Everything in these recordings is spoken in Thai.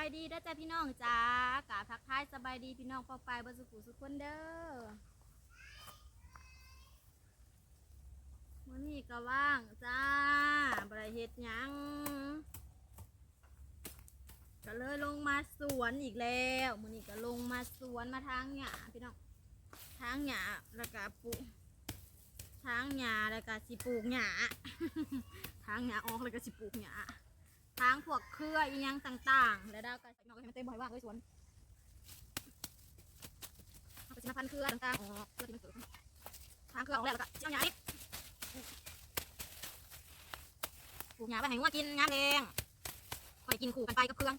ายดีเด้อจ้าพี่น้องจ้ากาทักทายสบายดีพี่น้องปอปลายบสุขุสุขคนเด้อมื้อนี้ก็ว่างจ้าบริเฮ็ดหยังก็เลยลงมาสวนอีกแล้วมื้อนี้ก็ลงมาสวนมาทางหญ้าพี่น้องทางหญ้าแล้วก็ปลูกทางหญ้าแล้วก็สิปลูกหญ้าทางหญ้าออกแล้วก็สิปลูกหญ้า ทางพวกเครืออีหยังต่างๆ แล้วดาวก็ใส่นอกก็ให้มันเต็มบ่อยว่างเลยสวนเอาไปสิมาพันเครือต่างๆออกเพื่อที่มันเกิดทางเครือออกแล้วแล้วก็เจ้าหญ้านี่ปลูกหญ้าไปให้งัวกินงามแรงคอยกินขู่กันไปกับเครื่อง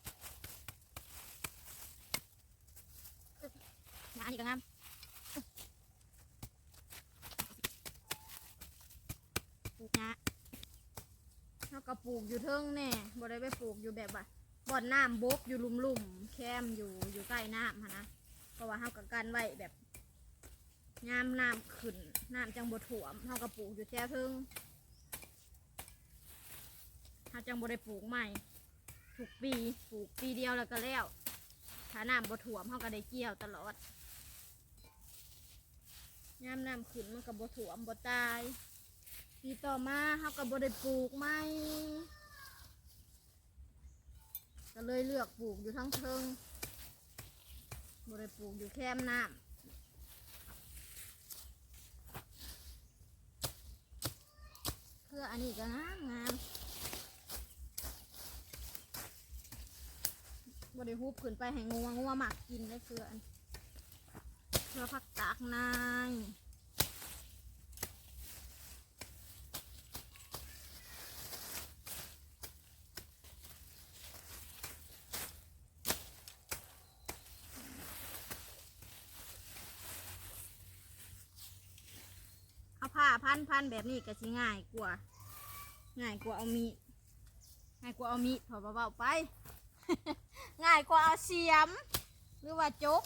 หญ้าอันนี้ก็งามปลูกหญ้า เรา ก็ปลูกอยู่เทิงแน่บ่ได้ไปปลูกอยู่แบบว่าบ่อนน้ำบกอยู่ลุ่มๆแคมอยู่อยู่ใกล้น้ำหั้นนะเพราะว่าเฮากับกันไว้แบบยามน้ำขึ้นน้ำจังบ่ถ่วมเฮาก็ปลูกอยู่แถวเทิงเฮาจังบ่ได้ปลูกใหม่ทุกปีปลูกปีเดียวแล้วก็แล้วถ้าน้ำบ่ถ่วมเฮาก็ได้เกี่ยวตลอดยามน้ำขึ้นมันก็บ่ถ่วมบ่ตาย ปีต่อมาเขาก็บ่ได้ปลูกไม่ก็เลยเลือกปลูกอยู่ทั้งเทิงบ่ได้ปลูกอยู่แคมน้ำเพื่ออันนี้ก็งามงามบ่ได้ฮุบขึ้นไปให้งัวงัวหมักกินได้เพื่ออันเพื่อผักตากนาย พันพันแบบนี้ก็สิง่ายกว่า ง่ายกว่าเอามีดง่ายกว่าเอามีดพอเบาๆไป ง่ายกว่าเอาเสียม หรือว่าจก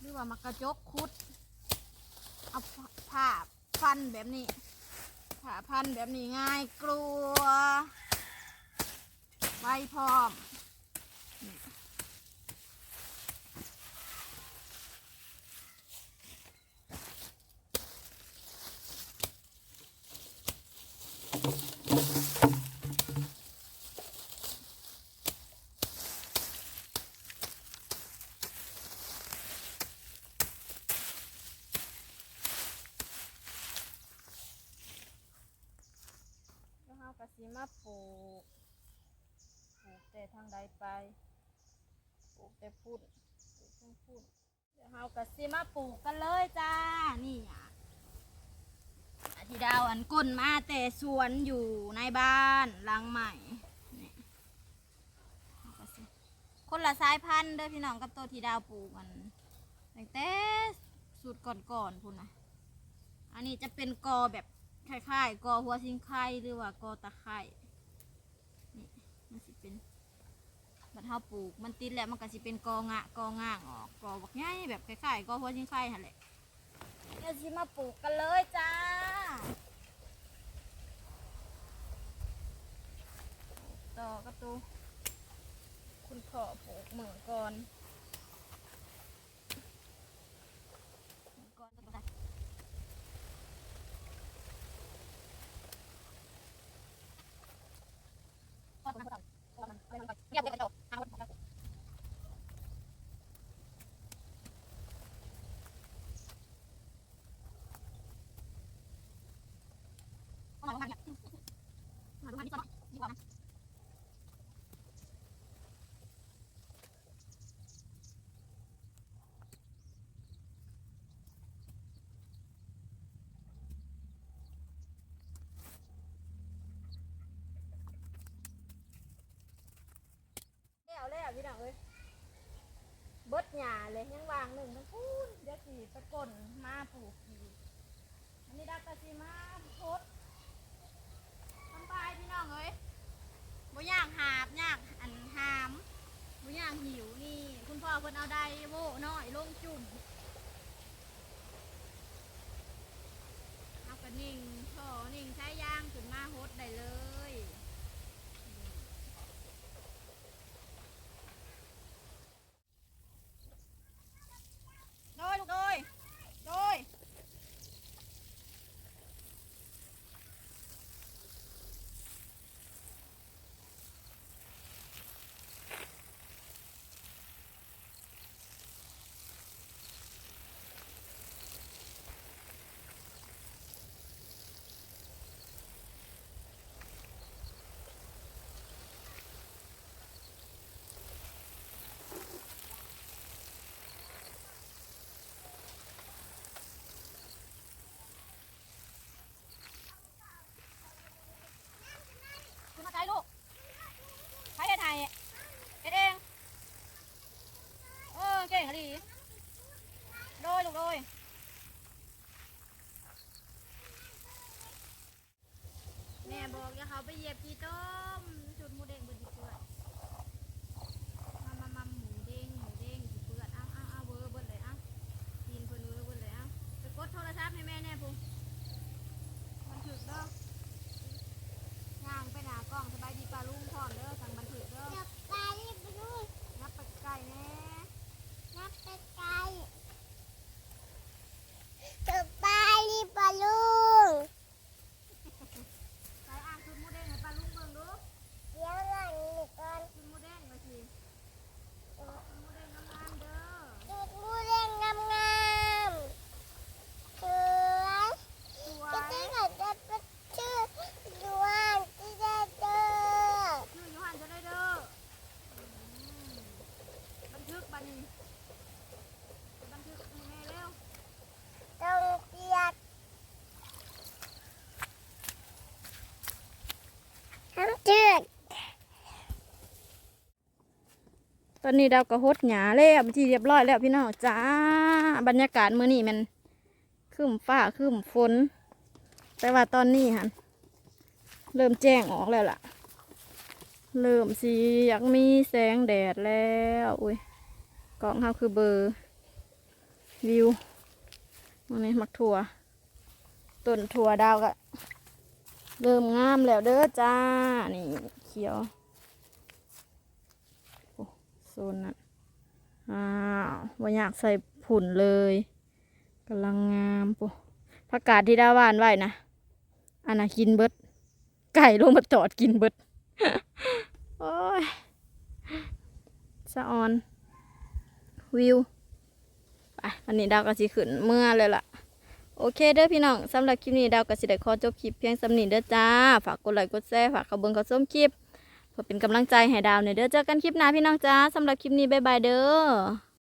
หรือว่ามักกระจกคุด เอาผ้าพันแบบนี้ผ้าพันแบบนี้ง่ายกลัวไว้พร้อมนี่ แล้วเราก็สิมาปลูก ปลูกแต่ทางใดไป ปลูกแต่พุ่นปลูกทั้งพุ่นเดี๋ยวเราก็สิมาปลูกกันเลยจ้า นี่อะ อาทิดาวอันก้นมาแต่สวนอยู่ในบ้านหลังใหม่นี่เราก็สิคนละสายพันธุ์เด้อพี่น้องกับตัวที่ดาวปลูกมันตั้งแต่สูตรก่อนๆพุ่นนะอันนี้จะเป็นกอแบบคล้ายๆกอหัวซิงไข่หรือว่ากอตะไคร่นี่มันสิเป็นบัดเฮาปลูกมันติดแล้วมันก็สิเป็นกองะกองางออกกอบักใหญ่แบบคล้ายๆกอหัวชิงไข่หั่นแหละ เดี๋ยวสิมาปลูกกันเลยจ้า ต่อกระตู คุณพ่อปลูกเหมือนก่อนเหมือนก่อนต้องได้พ่อปลูกเหมือนก่อนพ่อมันไม่ต้องไปเรียบเรียบกันจบทางมันของเรา มาดูทางเนี่ยมาดูทางนี้ก่อนดีกว่านะแล้วแล้ว พี่น้องเอ้ยเบิดหญ้าเลยยังวางหนึ่งมันพูนเดี๋ยวสิไปกลนมาปลูกอีกอันนี้ดักกะสิมาโพดทำไปพี่น้องเอ้ยบ่ย่างหาบย่างอันหามบ่ย่างหิวนี่ คุณพ่อเพิ่นเอาได้โว้น้อยลงจุ่มเอากระนิ่งท่อนิ่งใช้ย่างขึ้นมาโฮดได้เลย บันทึกบัดนี้ไปบันทึกให้แม่เร็วต้องเปียกทำจืดตอนนี้ดาวก็ฮดหยาแล้วเป็นที่เรียบร้อยแล้วพี่น้องจ้า บรรยากาศมื้อนี้มันครึ้มฟ้าครึ้มฝน แต่ว่าตอนนี้หันเริ่มแจ้งออกแล้วล่ะ เริ่มสีอยากมีแสงแดดแล้ว อุ้ย กล้องเขาคือเบอร์วิววันนี้มักถั่วต้นถั่วดาวก็เริ่มงามแล้วเด้อจ้า นี่เขียวโซนนั้นอ้าวว่าอยากใส่ผุ่นเลยกำลังงามปุ๊ผักกาดที่ดาวานไว้นะอันน่ะกินเบิด ไก่ลงมาจอดกินเบิด โอ้ยสะออน วิวไปวันนี้ดาวก็สิขึ้นเมื่อเลยล่ะ โอเคเด้อพี่น้องสำหรับคลิปนี้ดาวก็สิได้ขอจบคลิปเพียงสำนีเด้อจ้า ฝากกดไลค์กดแชร์ฝากเขาเบิ้งเขาส้มคลิปเพื่อเป็นกำลังใจให้ดาวเนี่ยเด้อเจอกันคลิปหน้าพี่น้องจ้าสำหรับคลิปนี้บ๊ายบายเด้อ